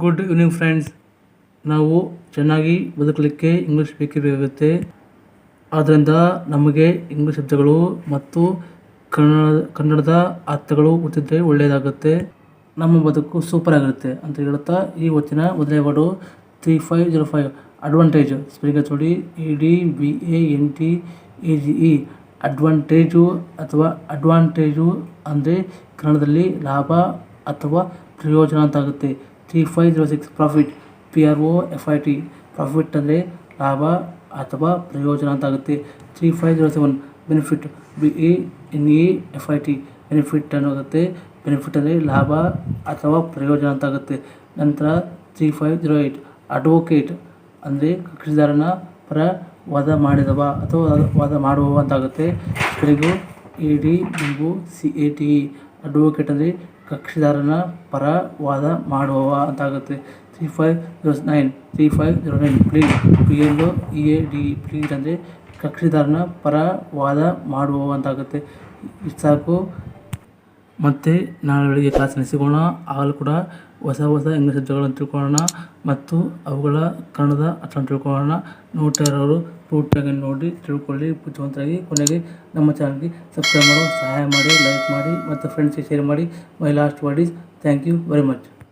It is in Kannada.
ಗುಡ್ ಈವ್ನಿಂಗ್ ಫ್ರೆಂಡ್ಸ್ ನಾವು ಚೆನ್ನಾಗಿ ಬದುಕಲಿಕ್ಕೆ ಇಂಗ್ಲೀಷ್ ಬೇಕೇ ಬೇಕಾಗುತ್ತೆ ಆದ್ದರಿಂದ ನಮಗೆ ಇಂಗ್ಲೀಷ್ ಶಬ್ದಗಳು ಮತ್ತು ಕನ್ನಡ, ಕನ್ನಡದ ಅರ್ಥಗಳು ಗೊತ್ತಿದ್ದರೆ ಒಳ್ಳೆಯದಾಗುತ್ತೆ. ನಮ್ಮ ಬದುಕು ಸೂಪರ್ ಆಗಿರುತ್ತೆ ಅಂತ ಹೇಳ್ತಾ ಈ ಹೊತ್ತಿನ ಮೊದಲೇ word three five zero five advantage speaker ನೋಡಿ E D B A N T A G E advantage ಅಥವಾ ಅಡ್ವಾಂಟೇಜು ಅಂದರೆ ಕನ್ನಡದಲ್ಲಿ ಲಾಭ ಅಥವಾ ಪ್ರಯೋಜನ ಅಂತ ಆಗುತ್ತೆ. Three five zero six profit P R O F I T profit ಅಂದರೆ ಲಾಭ ಅಥವಾ ಪ್ರಯೋಜನ ಅಂತ ಆಗುತ್ತೆ. Three five zero seven benefit B E N E F I T benefit ಅನ್ನೋಗುತ್ತೆ benefit ಅಂದರೆ ಲಾಭ ಅಥವಾ ಪ್ರಯೋಜನ ಅಂತ ಆಗುತ್ತೆ. ನಂತರ three five zero eight advocate ಅಂದರೆ ಕಕ್ಷಿದಾರನ ಪರ ವಾದ ಮಾಡಿದವ ಅಥವಾ ವಾದ ಮಾಡುವವ ಅಂತಾಗುತ್ತೆ ಕಡೆಗೂ A D U C A T E advocate ಅಂದರೆ ಕಕ್ಷಿದಾರನ ಪರ ವಾದ ಮಾಡುವವ ಅಂತಾಗುತ್ತೆ. Three five zero nine three five zero nine plead P L E A D plead ಅಂದರೆ ಕಕ್ಷಿದಾರನ ಪರ ವಾದ ಮಾಡುವವ ಅಂತಾಗುತ್ತೆ. ಸಾಕು. ಮತ್ತು ನಾಳೆ ಬೆಳಿಗ್ಗೆ ಕ್ಲಾಸ್ ಸಿಗೋಣ ಆಗಲೂ ಕೂಡ ಹೊಸ ಹೊಸ ಇಂಗ್ಲೀಷ್ ಶಬ್ದಗಳನ್ನು ತಿಳ್ಕೊಳ್ಳೋಣ. ಮತ್ತು ಅವುಗಳ ಕನ್ನಡದ ಅರ್ಥವನ್ನು ತಿಳ್ಕೊಳ್ಳೋಣ. ನೋಡ್ತಾ ಇರೋರು ಪೂರ್ತಿಯಾಗಿ ನೋಡಿ ತಿಳ್ಕೊಳ್ಳಿ, ಬುದ್ಧಿವಂತರಾಗಿ, ಕೊನೆಗೆ ನಮ್ಮ ಚಾನಲ್ಗೆ ಸಬ್ಸ್ಕ್ರೈಬ್ ಮಾಡೋ, ಸಹಾಯ ಮಾಡಿ ಲೈಕ್ ಮಾಡಿ, ಮತ್ತು ಫ್ರೆಂಡ್ಸ್ಗೆ ಶೇರ್ ಮಾಡಿ my last word is thank you very much